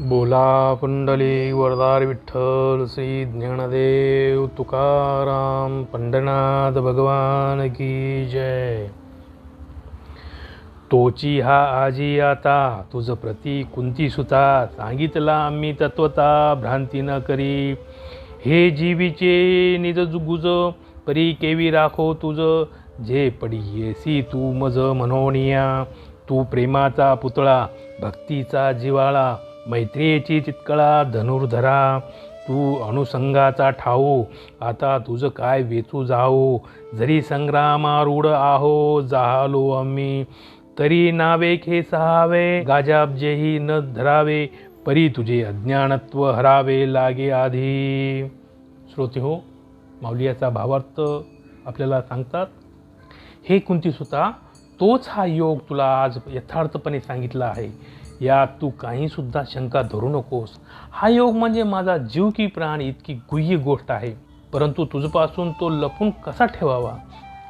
बोला पुंडली वरदार विठ्ठल श्री ज्ञानदेव तुकाराम पंडनाथ भगवान की जय. तोची हा आजी आता तुझं प्रती कुंती सुता सांगितला आम्ही तत्वता भ्रांती न करी. हे जीवीचे निज गुज परी केवी राखो तुझं. जे पडी येसी तू मज मनोनिया तू प्रेमाचा पुतळा भक्तीचा जिवाळा. मैत्रियेची चितकळा धनुर्धरा तू अनुसंगाचा ठाऊ आता तुझं काय वेचू जाओ जरी संग्रामारूढ आहो जाहालो आम्ही. तरी नावे खे सहावे गाजाबजेही न धरावे परी तुझे अज्ञानत्व हरावे लागे आधी. श्रोते हो माऊलियाचा भावार्थ आपल्याला सांगतात हे कुंती सुता तोच हा योग तुला आज यथार्थपणे सांगितला आहे. यात तू काहीसुद्धा शंका धरू नकोस. हा योग म्हणजे माझा जीव की प्राण इतकी गुह्य गोष्ट आहे. परंतु तुझपासून तो लपून कसा ठेवावा?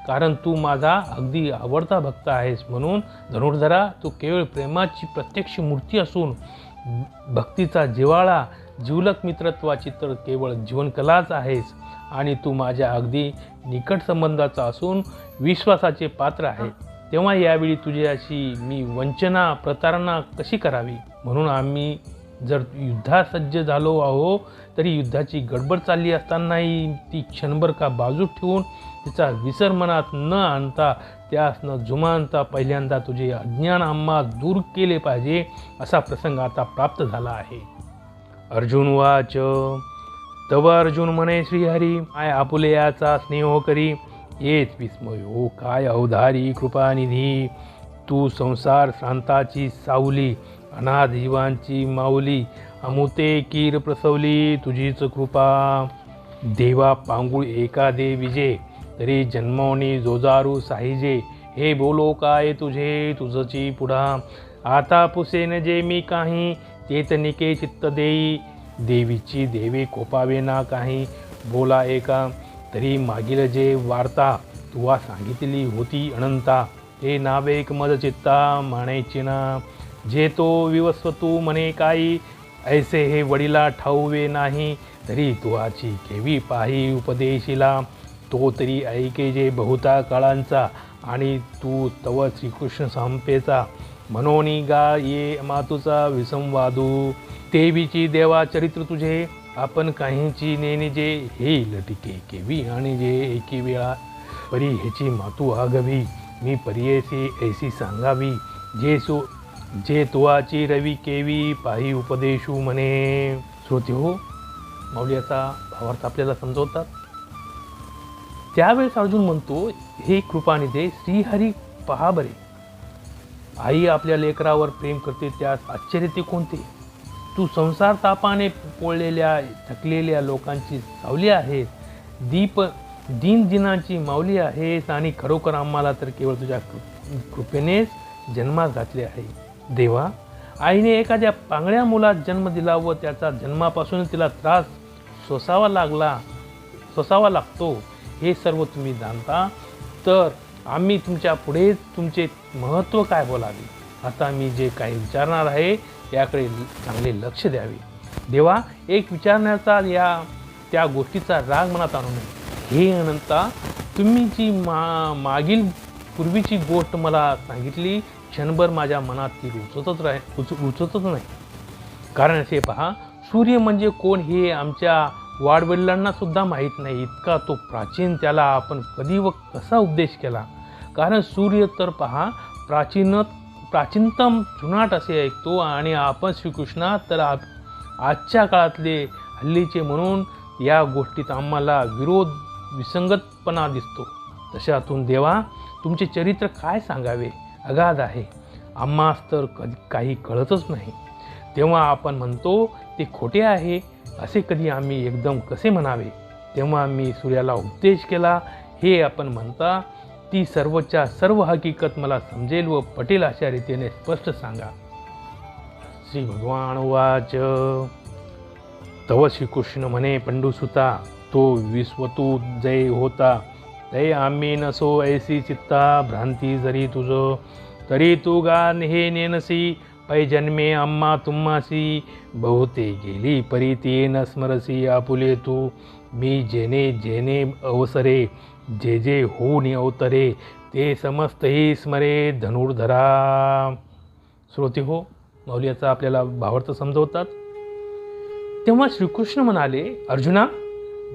कारण तू माझा अगदी आवडता भक्त आहेस म्हणून धनुर्धरा तू केवळ प्रेमाची प्रत्यक्ष मूर्ती असून भक्तीचा जिवाळा जिवलक मित्रत्वाची तर केवळ जीवनकलाच आहेस आणि तू माझ्या अगदी निकट संबंधाचा असून विश्वासाचे पात्र आहे. तेव्हा यावेळी तुझ्याशी मी वंचना प्रतारणा कशी करावी? म्हणून आम्ही जर युद्धासज्ज झालो आहो तरी युद्धाची गडबड चालली असतानाही ती क्षणभर का बाजू ठेवून तिचा विसर मनात न आणता त्यास न जुमानता पहिल्यांदा तुझे अज्ञान आम्हा दूर केले पाहिजे असा प्रसंग आता प्राप्त झाला आहे. अर्जुन वाच. तव अर्जुन म्हणे श्रीहरी आय आपुलयाचा स्नेह करी. येच विस्मय. हो काय अवधारी कृपानिधी? तू संसार शांताची सावली अनाथ जीवांची माऊली अमुते कीर प्रसवली तुझीच कृपा. देवा पांगुळ एका दे विजे तरी जन्मवणी जोजारू साहिजे. हे बोलो काय तुझे? तुझची पुढा. आता पुसेन जे मी काही चेतनिके चित्त देई. देवीची देवी कोपावे ना काही. बोला एका तरी मागील जे वार्ता तुवा सांगितली होती अनंता हे नावेक मद चित्ता म्हणायचे ना जे तो विवस्व तू म्हणे काही ऐसे हे वडिला ठाऊवे नाही तरी तुवाची केवी पाही उपदेशिला. तो तरी ऐके जे बहुता काळांचा आणि तू तव श्रीकृष्ण संपेचा. मनोनी गा ये मातूचा विसंवादू. देवीची देवा चरित्र तुझे आपण काहींची नेणे जे हे लटिके केवी आणि जे एकी वेळा परी ह्याची मातू आगवी. मी परियेसी ऐसी सांगावी. जे सो जे तुवाची रवी केवी पाही उपदेशू म्हणे श्रोते हो माऊली याचा भावार्थ आपल्याला समजवतात. त्यावेळेस अर्जुन म्हणतो हे कृपानिधे श्रीहरी पहा बरे. आई आपल्या लेकरावर प्रेम करते त्यास आश्चर्य ते कोणते? तू संसार तापाने पोळलेल्या थकलेल्या लोकांची सावली आहेस दीप दिनदिनाची माऊली आहेस आणि खरोखर आम्हाला तर केवळ तुझ्या कृपेनेच जन्मात घातले आहे. देवा आईने एखाद्या पांगळ्या मुलात जन्म दिला व त्याचा जन्मापासून तिला त्रास सोसावा लागला सोसावा लागतो हे सर्व तुम्ही जाणता तर आम्ही तुमच्यापुढे तुमचे महत्त्व काय बोलावे? आता मी जे काही विचारणार आहे याकडे चांगले लक्ष द्यावे. देवा एक विचारण्याचा या त्या गोष्टीचा राग मनात आणू नये. हे अनंता तुम्ही जी मा मागील पूर्वीची गोष्ट मला सांगितली क्षणभर माझ्या मनात ती रुचतच राह रुच रुचतच नाही. कारण असे पहा सूर्य म्हणजे कोण हे आमच्या वाडवडिलांना सुद्धा माहीत नाही. इतका तो प्राचीन त्याला आपण कधी व कसा उपदेश केला? कारण सूर्य तर पहा प्राचीनत प्राचीनतम जुनाट असे ऐकतो आणि आपण श्रीकृष्णा तर आप आजच्या काळातले हल्लीचे म्हणून या गोष्टीत आम्हाला विरोध विसंगतपणा दिसतो. तशातून देवा तुमचे चरित्र काय सांगावे? अगाध आहे. आम्हास तर कधी काही कळतच नाही. तेव्हा आपण म्हणतो ते खोटे आहे. असे कधी आम्ही एकदम कसे म्हणावे? तेव्हा मी सूर्याला उपदेश केला हे आपण म्हणता ती सर्वच्या सर्व हकीकत मला समजेल व पटेल अशा रीतीने स्पष्ट सांगा. श्री भगवान वाच तव श्रीकृष्ण म्हणे पंडुसुता तो विश्वतू जय होता. तय आम्ही नसो ऐसी चित्ता भ्रांती जरी तुझं तरी तू गा हे नेनसी. पैजन्मे अम्मा तुम्हासी बहुते गेली परी ते न स्मरसी आपुले तू. मी जेने जेने अवसरे जे जे होऊन अवतरे ते समस्तही स्मरे धनुर्धरा. श्रोते हो मौल्याचा आपल्याला भावार्थ समजवतात. तेव्हा श्रीकृष्ण म्हणाले अर्जुना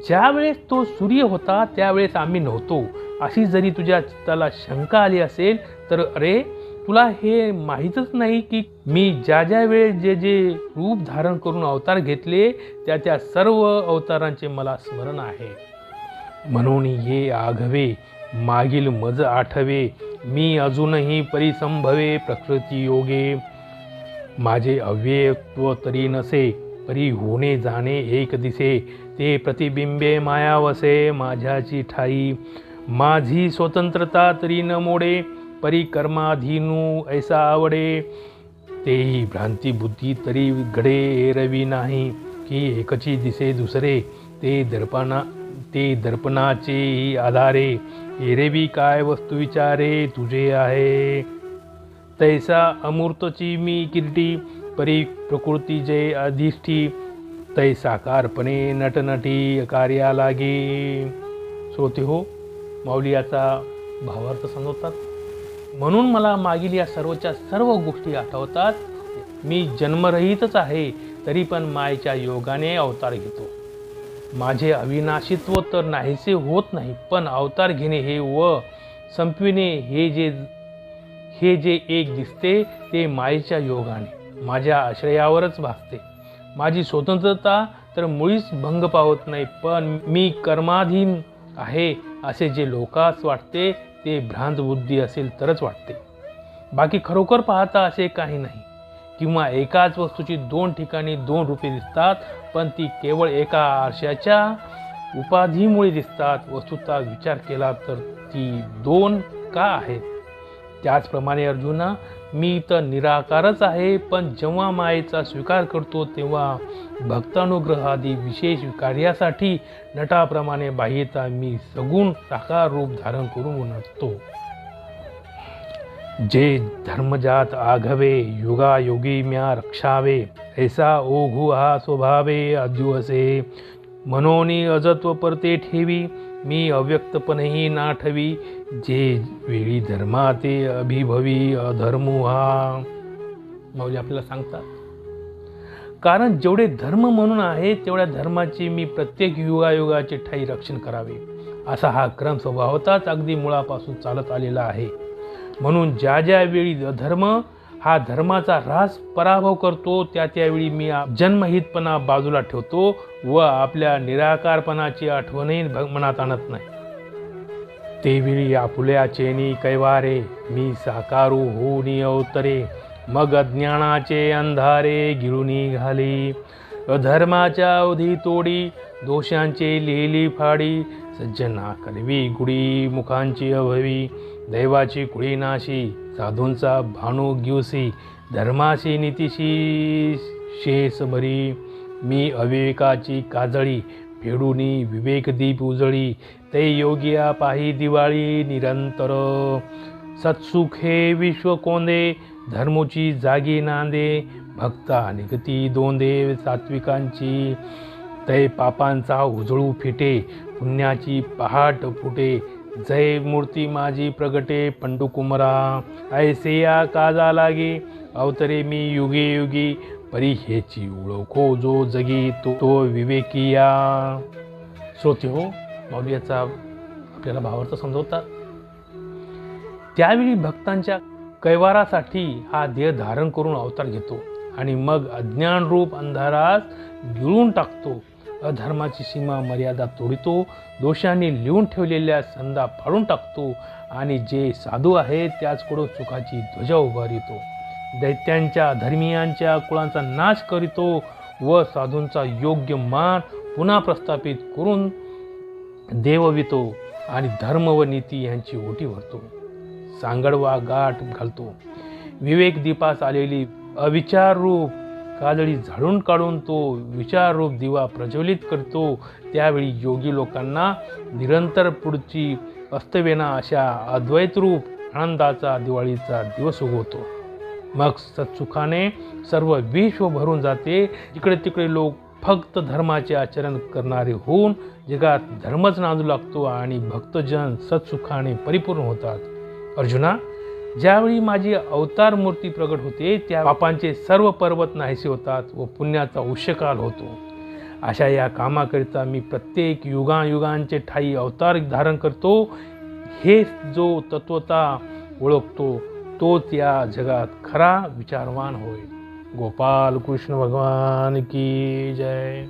ज्यावेळेस तो सूर्य होता त्यावेळेस आम्ही नव्हतो. अशी जरी तुझ्या चित्ताला शंका आली असेल तर अरे तुला हे माहीतच नाही की मी ज्या ज्या वेळेस जे जे रूप धारण करून अवतार घेतले त्या त्या सर्व अवतारांचे मला स्मरण आहे. म्हणून ये आघवे मागील मज आठवे मी अजूनही परिसंभवे प्रकृती योगे. माझे अव्ययत्व तरी नसे परी होणे जाणे एक दिसे ते प्रतिबिंबे मायावसे माझ्याची ठाई. माझी स्वतंत्रता तरी न मोडे परी कर्माधीनू ऐसा आवडे. तेही भ्रांती बुद्धी तरी घडे रवी नाही की एकची दिसे दुसरे ते दर्पणा ते दर्पणाचेही आधारे. एरवी काय वस्तू विचारे? तुझे आहे. तैसा अमूर्तची मी किरटी परी प्रकृती जे अधिष्ठी. तैसाकारपणे नटनटी कार्या लागे. श्रोते हो माऊली याचा भावार्थ समजवतात. म्हणून मला मागील या सर्वच्या सर्व गोष्टी आठवतात. मी जन्मरहितच आहे तरी पण मायेच्या योगाने अवतार घेतो. माझे अविनाशित्व तर नाहीसे होत नाही पण अवतार घेणे हे व संपविणे हे जे हे जे एक दिसते ते मायेच्या योगाने माझ्या आश्रयावरच भासते. माझी स्वतंत्रता तर मुळीच भंग पावत नाही पण मी कर्माधीन आहे असे जे लोकास वाटते ते भ्रांत बुद्धी असेल तरच वाटते. बाकी खरोखर पाहता असे काही नाही. किंवा एकाच वस्तूची दोन ठिकाणी दोन रूपे दिसतात पण ती केवळ एका आरशाच्या उपाधीमुळे दिसतात. वस्तूचा विचार केला तर ती दोन का आहेत? त्याचप्रमाणे अर्जुना मी तर निराकारच आहे पण जेव्हा मायेचा स्वीकार करतो तेव्हा भक्तानुग्रह आदी विशेष कार्यासाठी नटाप्रमाणे बाह्यता मी सगुण साकार रूप धारण करून नटतो जे धर्मजात आघवे युगायोगी म्या रक्षावे ऐसा ओघू हा स्वभावे अद्युअसे मनोनी अजत्व परते ठेवी मी अव्यक्तपणेही नाठवी जे वेळी धर्मा ते अभिभवी अधर्मो हा. माऊली आपल्याला सांगतात. कारण जेवढे धर्म म्हणून आहे तेवढ्या धर्माची मी प्रत्येक युगायुगाचे ठाई रक्षण करावे. असा हा क्रम स्वभावताच अगदी मुळापासून चालत आलेला आहे. म्हणून ज्या ज्या वेळी अधर्म हा धर्माचा ऱ्हास पराभव करतो त्या त्यावेळी मी जन्महितपणा बाजूला ठेवतो व आपल्या निराकारपणाची आठवणही मनात आणत नाही. तेवेळी आपुल्या चेनी कैवारे मी साकारू होऊनी अवतरे मग अज्ञानाचे अंधारे गिळूनी घाली. अधर्माच्या अवधी तोडी दोषांचे लिहिली फाडी सज्जना करवी गुडी मुखांची अभवी दैवाची कुळीनाशी साधूंचा भानू ग्युसी धर्माशी नीतीशी शेष भरी. मी अविवेकाची काजळी फेडूनी विवेकदीप उजळी ते योगिया पाही दिवाळी निरंतर. सत्सुखे विश्वकोंदे विश्व कोंदे धर्मोची जागी नांदे भक्ता निगती दोंदे सात्विकांची. तै पापांचा उजळू फिटे पुण्याची पहाट फुटे जय मूर्ती माझी प्रगटे पंडुकुमरा. ऐसे या काजा लागे. अवतरे मी युगे युगी परी हेची ओळखो जो जगी तो तो विवेकिया. श्रोते हो माऊली याचा आपल्याला भावार्थ समजवतात त्यावेळी भक्तांच्या कैवारासाठी हा देह धारण करून अवतार घेतो आणि मग अज्ञानरूप अंधारास अंधारात गिळून टाकतो. अधर्माची सीमा मर्यादा तोडितो दोषांनी लिहून ठेवलेल्या संधा फाडून टाकतो आणि जे साधू आहेत त्याचकडून सुखाची ध्वजा उभारितो दैत्यांच्या धर्मियांच्या कुळांचा नाश करीतो व साधूंचा योग्य मान पुन्हा प्रस्थापित करून देववितो आणि धर्म व नीती यांची ओटी भरतो. सांगडवा गाठ घालतो. विवेक दीपास आलेली अविचार रूप काजळी झाडून काढून तो विचाररूप दिवा प्रज्वलित करतो. त्यावेळी योगी लोकांना निरंतर पुढची अस्तवेना अशा अद्वैत रूप आनंदाचा दिवाळीचा दिवस उगवतो. मग सत्सुखाने सर्व विश्व भरून जाते. इकडे तिकडे लोक फक्त धर्माचे आचरण करणारे होऊन जगात धर्मच नांदू लागतो आणि भक्तजन सत्सुखाने परिपूर्ण होतात. अर्जुना ज्यावेळी माझी अवतार मूर्ती प्रगट होते त्या पापांचे सर्व पर्वत नाहीसे होतात व पुण्याचा उष्यकाल होतो. अशा या कामाकरिता मी प्रत्येक युगायुगांचे ठाई अवतार धारण करतो. हे जो तत्वता ओळखतो तोच या जगात खरा विचारवान होय. गोपाल कृष्ण भगवान की जय.